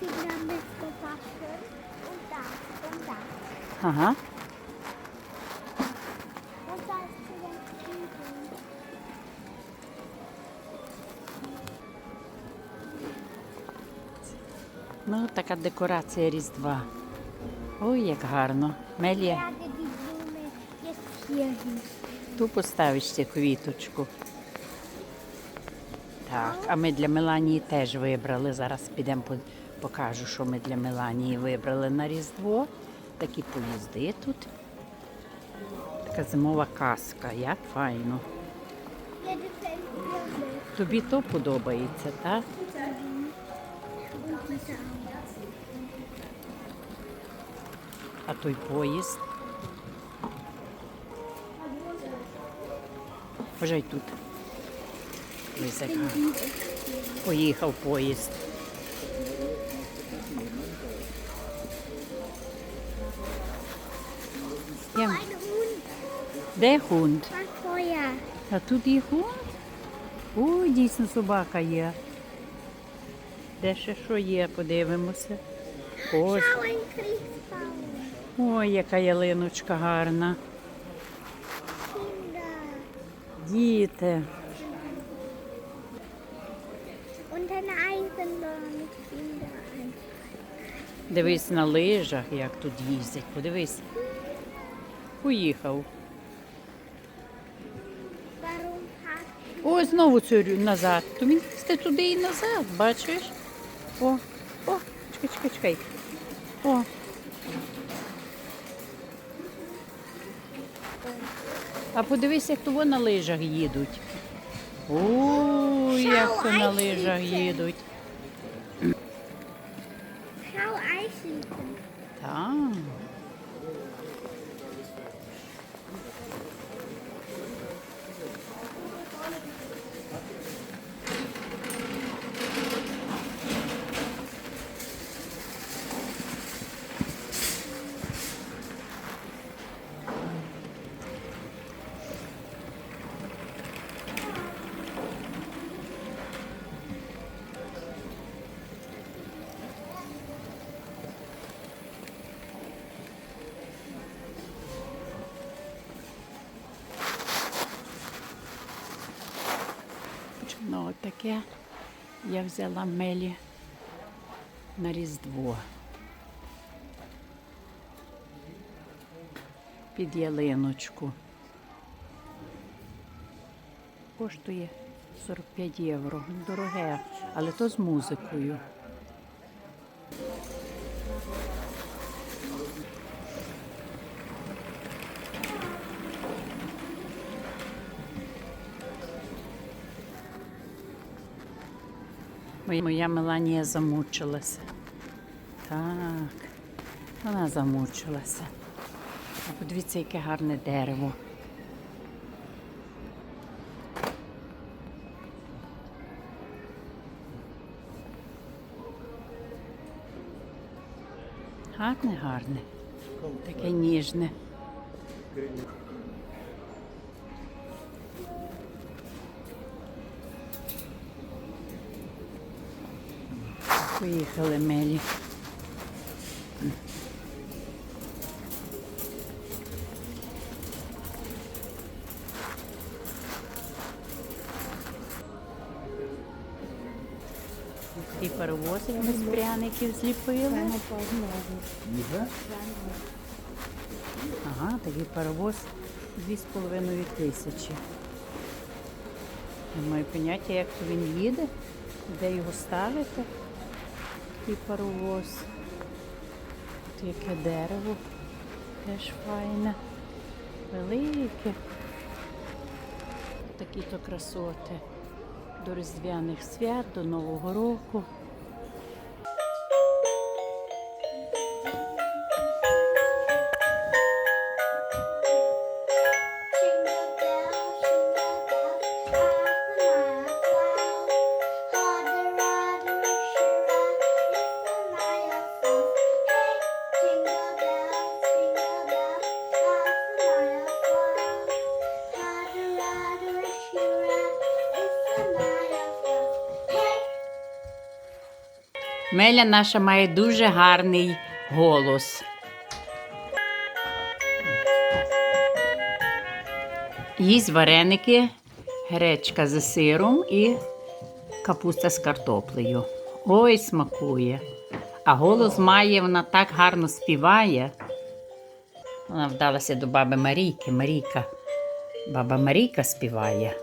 Zwiebeln. Ну, така декорація Різдва. Ой, як гарно. Мелія, ту поставиш ще квіточку. Так, а ми для Меланії теж вибрали. Зараз підемо по- покажу, що ми для Меланії вибрали на Різдво. Такі поїзди тут. Така зимова казка, як файно. Тобі то подобається, так? А той поїзд. Вже й тут. Ось. Поїхав поїзд. Де хунд? War vorher. А тут є хунд? Ой, дійсно собака є. Де ще що є, подивимося. Ось. Ой, яка ялиночка гарна. Діти. Дивись на лижах, як тут їздять. Подивись. Поїхав. О, знову цю назад. То він їсти туди і назад, бачиш? О, о, чекай, чекай, чекай. О. А подивись, як того на лижах їдуть. Ой, як то на лижах їдуть. Ну, таке я взяла мелі на Різдво. Під ялиночку. Коштує 45 євро. Дороге, але то з музикою. Моя- Меланія замучилася. Так, вона замучилася. А подивіться, яке гарне дерево. Гарне, гарне. Таке ніжне. Поїхали Мелі. І паровозик ми з пряників зліпили. Ага, такий паровоз 2,5 тисячі. Не маю поняття, як то він їде, де його ставити. Такий паровоз. Тут яке дерево. Теж файне. Велике. Такі-то красоти. До Різдвяних свят, до Нового року. Меля наша має дуже гарний голос. Їсть вареники, гречка з сиром і капуста з картоплею. Ой, смакує. А голос має, вона так гарно співає. Вона вдалася до баби Марійки. Марійка. Баба Марійка співає.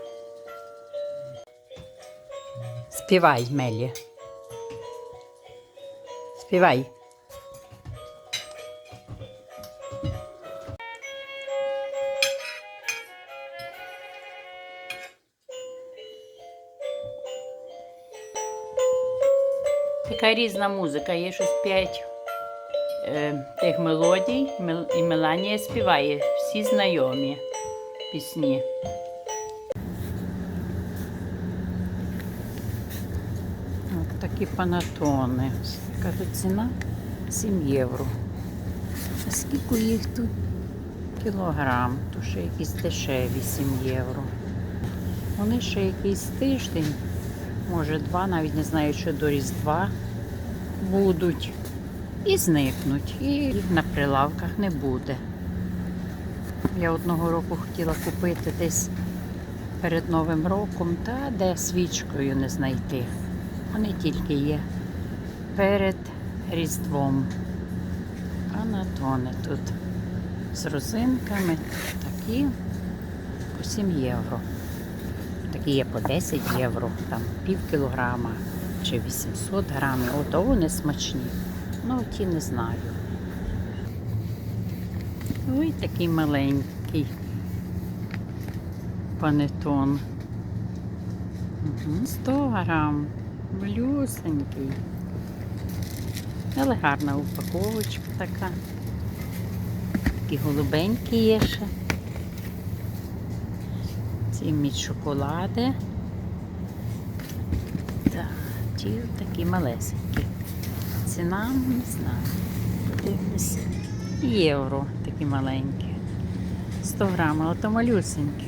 Співай, Мелі. Співай. Така різна музика, є щось п'ять е, тих мелодій, і Меланія співає всі знайомі пісні. От такі панатони. Тут ціна? 7 євро. А скільки їх тут? Кілограм, то ще якісь дешеві 7 євро. Вони ще якийсь тиждень, може два, навіть не знаю, що до Різдва будуть. І зникнуть. І їх на прилавках не буде. Я одного року хотіла купити десь перед Новим роком, та де свічкою не знайти. Вони тільки є перед Різдвом. Анатони тут з розинками такі по 7 євро. Такі є по 10 євро, там пів кілограма чи 800 грамів. Ото вони смачні. Ну, ті не знаю. Ой, такий маленький панетон. Угу, 100 грам. Малюсенький. Але гарна упаковочка така. Такі голубенькі є ще. Ці мід шоколади. Так, ті такі малесенькі. Ціна не знаю. Подивлюся. Євро такі маленькі. 100 грам, але то малюсенькі.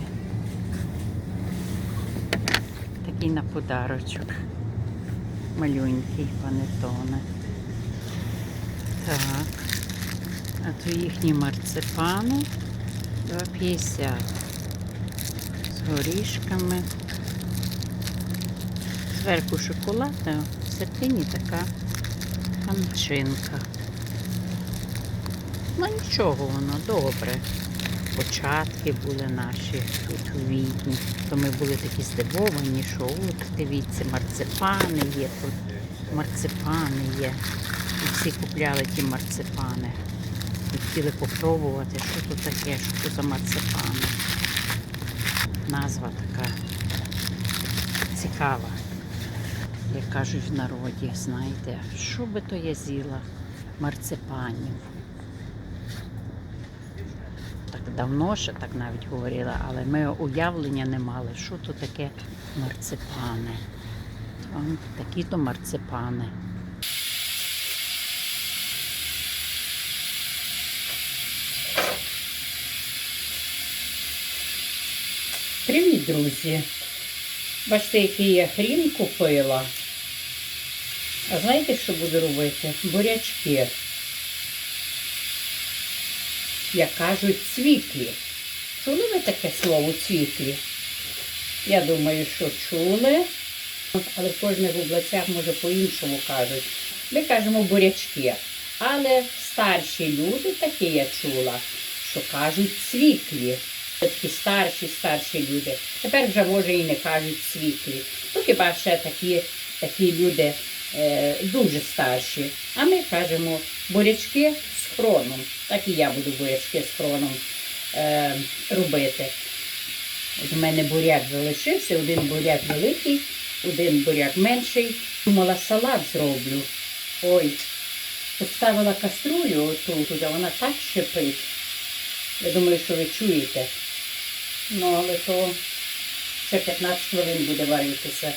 Такий на подарочок. Малюнький панетоне. Так. А то їхні марципани 2,50 з горішками. Зверху шоколад, а в середині така начинка. Ну нічого воно добре. Початки були наші тут у відні. То ми були такі здивовані, що от дивіться, марципани є тут. Марципани є. І всі купляли ті марципани. І хотіли попробувати, що тут таке, що тут за марципани. Назва така цікава. Як кажуть в народі, знаєте, що би то я з'їла марципанів. Так давно ще так навіть говорила, але ми уявлення не мали, що то таке марципани. Такі то марципани. Привіт, друзі! Бачите, який я хрін купила. А знаєте, що буду робити? Бурячки. Як кажуть, цвіклі. Чули ви таке слово цвіклі? Я думаю, що чули, але в кожних областях, може, по-іншому кажуть. Ми кажемо бурячки. Але старші люди, такі я чула, що кажуть цвіклі. Такі старші, старші люди. Тепер вже може і не кажуть світлі. Ну хіба ще такі, такі люди е, дуже старші. А ми кажемо бурячки з. Так і я буду бурячки з хроном е, робити. От у мене буряк залишився, один буряк великий, один буряк менший. Думала, салат зроблю. Ой, поставила каструлю оту, туди, вона так шипить. Я думаю, що ви чуєте. Ну, але то ще 15 хвилин буде варитися.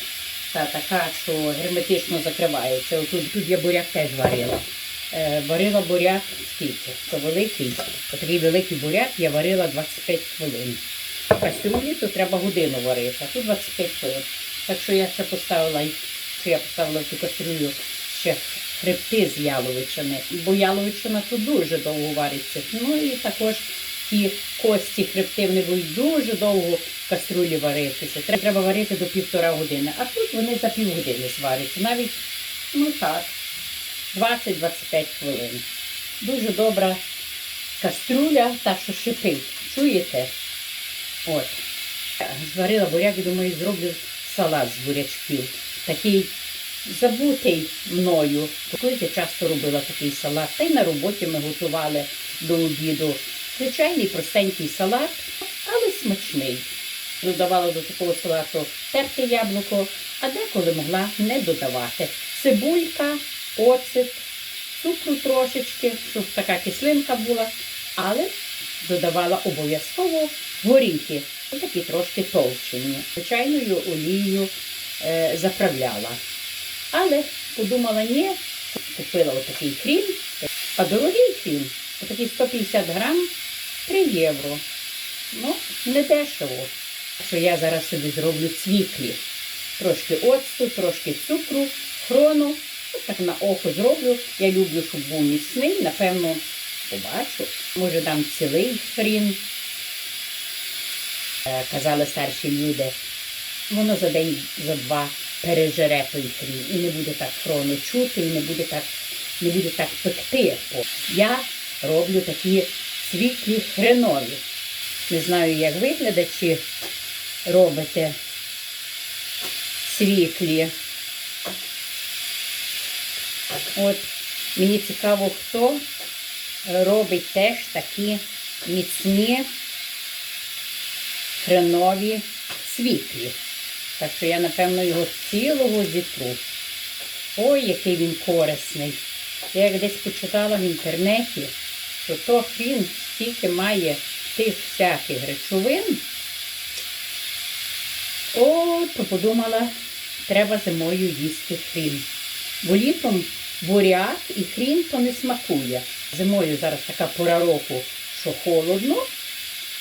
Та така, що герметично закривається. Отут тут я буряк теж варила. Е, варила буряк скільки? То великий. Такий великий буряк я варила 25 хвилин. В каструлі то треба годину варити, а тут 25 хвилин. Так що я ще поставила, що я поставила в ту каструлю ще хребти з яловичини, бо яловичина тут дуже довго вариться. Ну і також ті кості хребти вони будуть дуже довго в каструлі варитися. Треба варити до півтора години. А тут вони за півгодини зваряться. Навіть, ну так, 20-25 хвилин. Дуже добра каструля, та що шипить. Чуєте? От. Зварила буряк думаю, зроблю салат з бурячків. Такий забутий мною. Колись я часто робила такий салат. Та й на роботі ми готували до обіду. Звичайний простенький салат, але смачний. Додавала до такого салату терте яблуко, а деколи могла не додавати. Цибулька, оцет, цукру трошечки, щоб така кислинка була, але додавала обов'язково горіхи, такі трошки товчені. Звичайною олією е, заправляла. Але подумала, ні, купила отакий хрін, а дорогий хрін, отакий 150 грам, 3 євро. Ну, не дешево. Що я зараз собі зроблю цвіклі. Трошки оцту, трошки цукру, хрону. Ось так на око зроблю. Я люблю, щоб був міцний. Напевно, побачу. Може дам цілий хрін. Е, Казали старші люди. Воно за день, за два пережере той хрін. І не буде так хрону чути, і не буде так, не буде так пекти. Я роблю такі світлі хренові. Не знаю, як виглядає, чи робите світлі. От мені цікаво, хто робить теж такі міцні хренові світлі. Так що я, напевно, його цілого зітру. Ой, який він корисний. Я як десь почитала в інтернеті, що то хрін стільки має тих всяких речовин. О, то подумала, треба зимою їсти хрін. Бо літом буряк і хрін то не смакує. Зимою зараз така пора року, що холодно.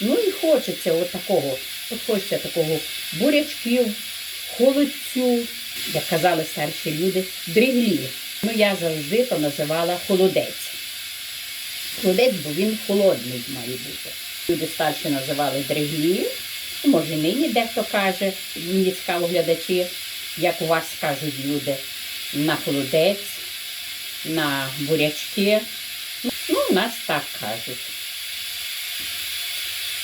Ну і хочеться от такого, от хочеться такого бурячків, холодцю, як казали старші люди, дриглі. Ну я завжди то називала холодець. Холодець, бо він холодний має бути. Люди старші називали дриглі. Може, нині дехто каже, мені цікаво глядачі, як у вас кажуть люди, на холодець, на бурячки. Ну, у нас так кажуть.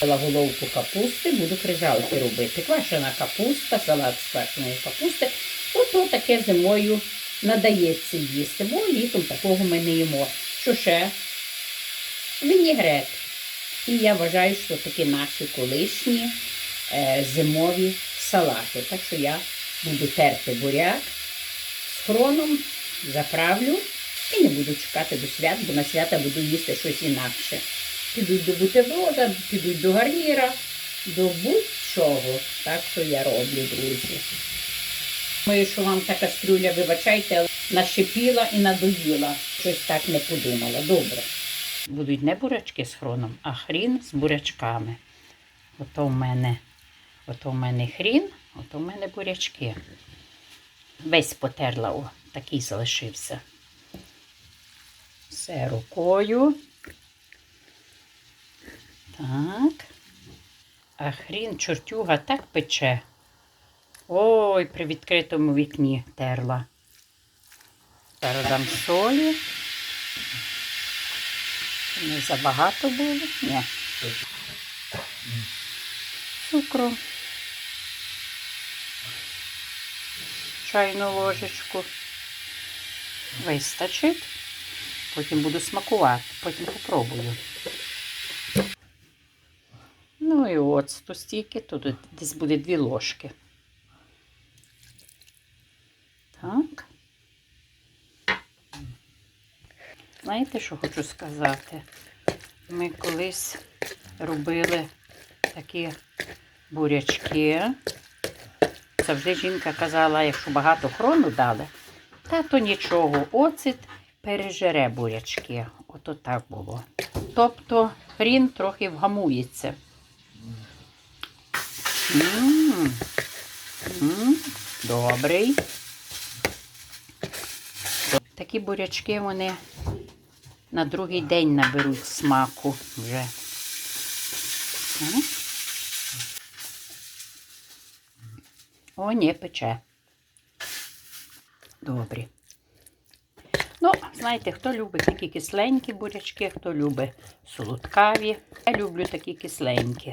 Головку капусти, буду крижалки робити. Квашена капуста, салат з квашеної капусти. Ото таке зимою надається їсти, бо літом такого ми не їмо. Що ще? Вінігрет. І я вважаю, що такі наші колишні е, зимові салати. Так що я буду терти буряк з хроном, заправлю і не буду чекати до свят, бо на свята буду їсти щось інакше. Підуть до бутерброда, підуть до гарніра, до будь-чого. Так що я роблю, друзі. Думаю, що вам та кастрюля, вибачайте, нашипіла і надоїла. Щось так не подумала. Добре. Будуть не бурячки з хроном, а хрін з бурячками. Ото в мене, ото в мене хрін, ото в мене бурячки. Весь потерла, о, такий залишився. Все рукою. Так. А хрін чортюга так пече. Ой, при відкритому вікні терла. Зараз дам солі. Не забагато було? Ні. Цукру. Чайну ложечку. Вистачить. Потім буду смакувати, потім попробую. Ну і оцту стільки, тут десь буде дві ложки. Так. Знаєте, що хочу сказати? Ми колись робили такі бурячки. Завжди жінка казала, якщо багато хрону дали, та то нічого, оцет пережере бурячки. Ото так було. Тобто хрін трохи вгамується. М, Добрий. Такі бурячки вони на другий день наберуть смаку вже. О, ні, пече. Добрі. Ну, знаєте, хто любить такі кисленькі бурячки, хто любить солодкаві. Я люблю такі кисленькі.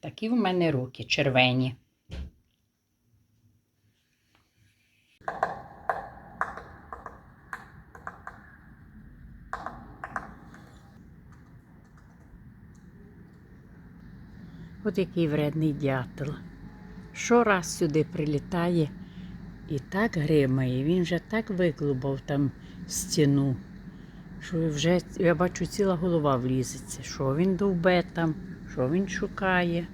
Такі в мене руки червені. От який вредний дятел. Щораз сюди прилітає і так гримає. Він вже так виклубав там стіну, що вже, я бачу, ціла голова влізеться. Що він довбе там, що він шукає.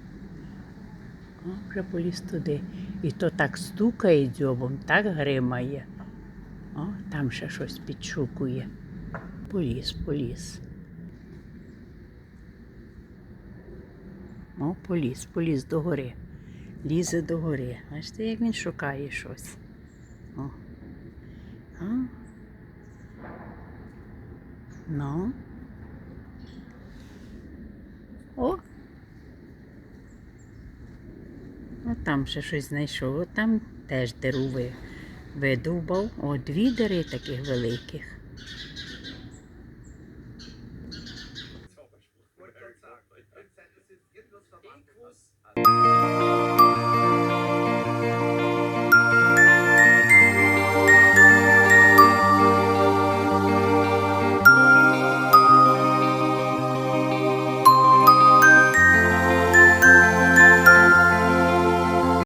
О, вже поліз туди. І то так стукає дзьобом, так гримає. О, там ще щось підшукує. Поліз, поліз. О, поліз, поліз догори. Лізе догори. Бачите, як він шукає щось. О. А? Ну. О. О, там ще щось знайшов. О, там теж диру ви- видовбав. О, дві дири таких великих.